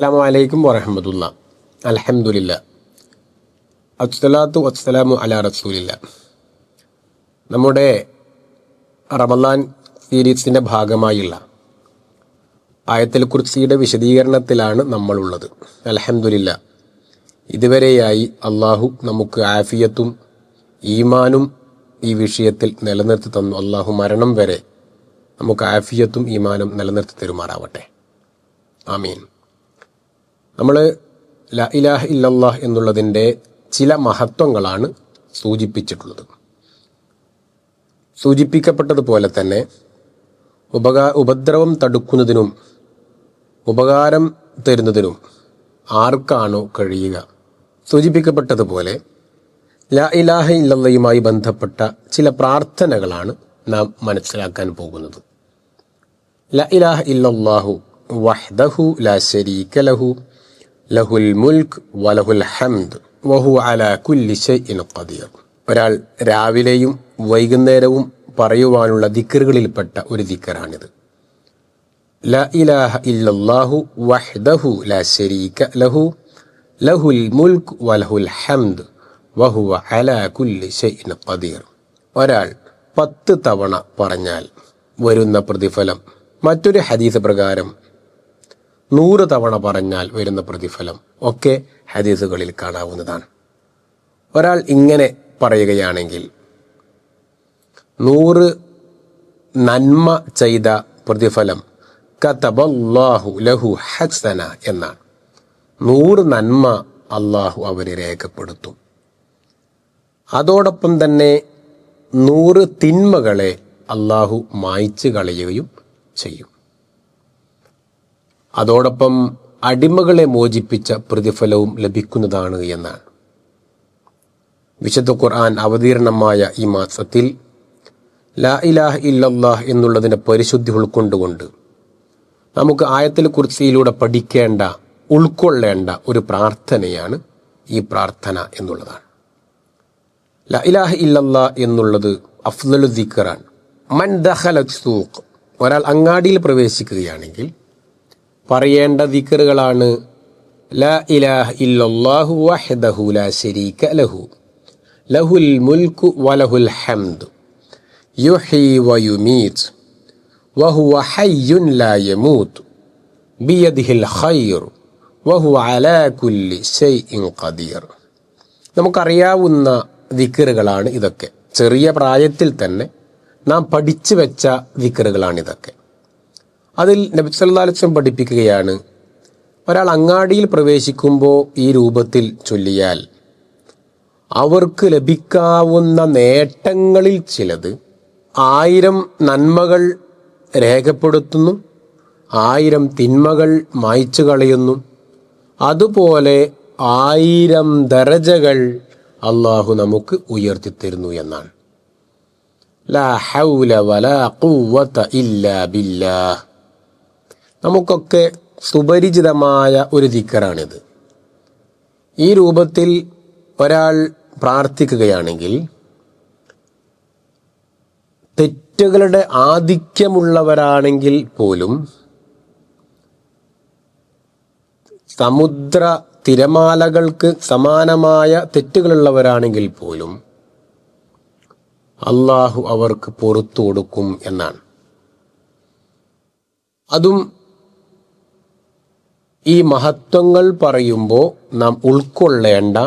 അസ്സാം വലൈക്കും വറഹമത്തുള്ള. അലഹമുല്ല അസ്സലാത്തു വസ്സലാമു അല റസൂലില്ല. നമ്മുടെ റമദാൻ സീരീസിന്റെ ഭാഗമായുള്ള ആയത്തിൽ കുർസിയുടെ വിശദീകരണത്തിലാണ് നമ്മളുള്ളത്. അലഹമുല്ല ഇതുവരെയായി അള്ളാഹു നമുക്ക് ആഫിയത്തും ഈമാനും ഈ വിഷയത്തിൽ നിലനിർത്തി തന്നു. അള്ളാഹു മരണം വരെ നമുക്ക് ആഫിയത്തും ഈമാനും നിലനിർത്തി തരുമാറാവട്ടെ. ആമീൻ. നമ്മൾ ല ഇലാഹ ഇല്ലല്ലാഹ് എന്നുള്ളതിന്റെ ചില മഹത്വങ്ങളാണ് സൂചിപ്പിച്ചിട്ടുള്ളത്. സൂചിപ്പിക്കപ്പെട്ടതുപോലെ തന്നെ ഉപകാ ഉപദ്രവം തടുക്കുന്നതിനും ഉപകാരം തരുന്നതിനും ആർക്കാണോ കഴിയുക? സൂചിപ്പിക്കപ്പെട്ടതുപോലെ ലാ ഇലാഹ ഇല്ലല്ലയുമായി ബന്ധപ്പെട്ട ചില പ്രാർത്ഥനകളാണ് നാം മനസ്സിലാക്കാൻ പോകുന്നത്. ല ഇലാഹ ഇല്ലല്ലാഹു വഹ്ദഹു ലാ ശരീക ലഹു ലഹുൽ മുൽക്ക് വലഹുൽ ഹംദ് വഹു അല കുല്ലി ഷൈഇൻ ഖദീർ. ഒരാൾ രാവിലെയും വൈകുന്നേരവും പറയുവാനുള്ള ദിക്കറുകളിൽപ്പെട്ട ഒരു ദിക്കറാണിത് ല ഇലാഹ ഇല്ലല്ലാഹു വഹ്ദഹു ല ശരീക ലഹു ലഹുൽ മുൽക്ക് വലഹുൽ ഹംദ് വഹു അല കുല്ലി ഷൈഇൻ ഖദീർ. ഒരാൾ പത്ത് തവണ പറഞ്ഞാൽ വരുന്ന പ്രതിഫലം മറ്റൊരു ഹദീസ് പ്രകാരം നൂറ് തവണ പറഞ്ഞാൽ വരുന്ന പ്രതിഫലം ഒക്കെ ഹദീസുകളിൽ കാണാവുന്നതാണ്. ഒരാൾ ഇങ്ങനെ പറയുകയാണെങ്കിൽ നൂറ് നന്മ ചെയ്ത പ്രതിഫലം കതബല്ലാഹു ലഹു ഹസന എന്നാണ്. നൂറ് നന്മ അള്ളാഹു അവരെ രേഖപ്പെടുത്തും. അതോടൊപ്പം തന്നെ നൂറ് തിന്മകളെ അള്ളാഹു മായ്ച്ചു കളയുകയും ചെയ്യും. അതോടൊപ്പം അടിമകളെ മോചിപ്പിച്ച പ്രതിഫലവും ലഭിക്കുന്നതാണ് എന്നാണ് വിശുദ്ധ ഖുർആൻ അവതീർണമായ ഈ മാസത്തിൽ ലാ ഇലാഹ് ഇല്ലല്ലാഹ് എന്നുള്ളതിന്റെ പരിശുദ്ധി ഉൾക്കൊണ്ടുകൊണ്ട് നമുക്ക് ആയത്തിൽ കുറിച്ചിയിലൂടെ പഠിക്കേണ്ട ഉൾക്കൊള്ളേണ്ട ഒരു പ്രാർത്ഥനയാണ് ഈ പ്രാർത്ഥന എന്നുള്ളതാണ്. ലാ ഇലാഹ് ഇല്ലല്ലാ എന്നുള്ളത് അഫ്ദലു ദിക്കറാണ് മൻ ദഹല സൂഖ് ഒരാൾ അങ്ങാടിയിൽ പ്രവേശിക്കുകയാണെങ്കിൽ പറയേണ്ട ദിക്കറുകളാണ്. ലാ ഇലാഹ ഇല്ലല്ലാഹു വഹ്ദഹു ലാ ശരീക ലഹു. ലഹുൽ മുൽക്കു വലഹുൽ ഹംദ്. യുഹി വയുമീത് വഹുവ ഹയ്യുൻ ലാ യമൂത്ത് ബിയദിഹിൽ ഖൈർ വഹുവ അലാ കുല്ലി ഷൈഇൻ ഖദീർ. നമുക്കറിയാവുന്ന ദിക്കറുകളാണ് ഇതൊക്കെ. ചെറിയ പ്രായത്തിൽ തന്നെ നാം പഠിച്ചു വെച്ച ദിക്കറുകളാണിതൊക്കെ. അതിൽ നബി സല്ലാസ്ലം പഠിപ്പിക്കുകയാണ്. ഒരാൾ അങ്ങാടിയിൽ പ്രവേശിക്കുമ്പോൾ ഈ രൂപത്തിൽ ചൊല്ലിയാൽ അവർക്ക് ലഭിക്കാവുന്ന നേട്ടങ്ങളിൽ ചിലത് ആയിരം നന്മകൾ രേഖപ്പെടുത്തുന്നു ആയിരം തിന്മകൾ മായ്ച്ചു കളയുന്നു. അതുപോലെ ആയിരം ദരജകൾ അള്ളാഹു നമുക്ക് ഉയർത്തിത്തരുന്നു എന്നാണ്. ലാ ഹൗല വലാ ഇല്ലാ ബില്ലാഹ്. നമുക്കൊക്കെ സുപരിചിതമായ ഒരു ദിക്കറാണിത്. ഈ രൂപത്തിൽ ഒരാൾ പ്രാർത്ഥിക്കുകയാണെങ്കിൽ തെറ്റുകളുടെ ആധിക്യമുള്ളവരാണെങ്കിൽ പോലും സമുദ്ര തിരമാലകൾക്ക് സമാനമായ തെറ്റുകളുള്ളവരാണെങ്കിൽ പോലും അള്ളാഹു അവർക്ക് പുറത്തു കൊടുക്കും എന്നാണ്. അതും ഈ മഹത്വങ്ങൾ പറയുമ്പോൾ നാം ഉൾക്കൊള്ളേണ്ട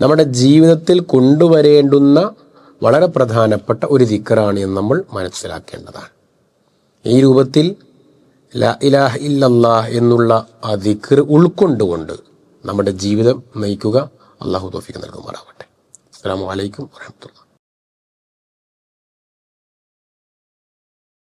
നമ്മുടെ ജീവിതത്തിൽ കൊണ്ടുവരേണ്ടുന്ന വളരെ പ്രധാനപ്പെട്ട ഒരു ദിക്കറാണ് എന്ന് നമ്മൾ മനസ്സിലാക്കേണ്ടതാണ്. ഈ രൂപത്തിൽ ലാ ഇലാഹ ഇല്ലല്ലാഹ് എന്നുള്ള ആ ദിക്കർ ഉൾക്കൊണ്ടുകൊണ്ട് നമ്മുടെ ജീവിതം നയിക്കുക അള്ളാഹു തോഫിക്ക് നൽകുമാറാവട്ടെ. അസ്സാം വലൈക്കും വാഹമത്തുള്ള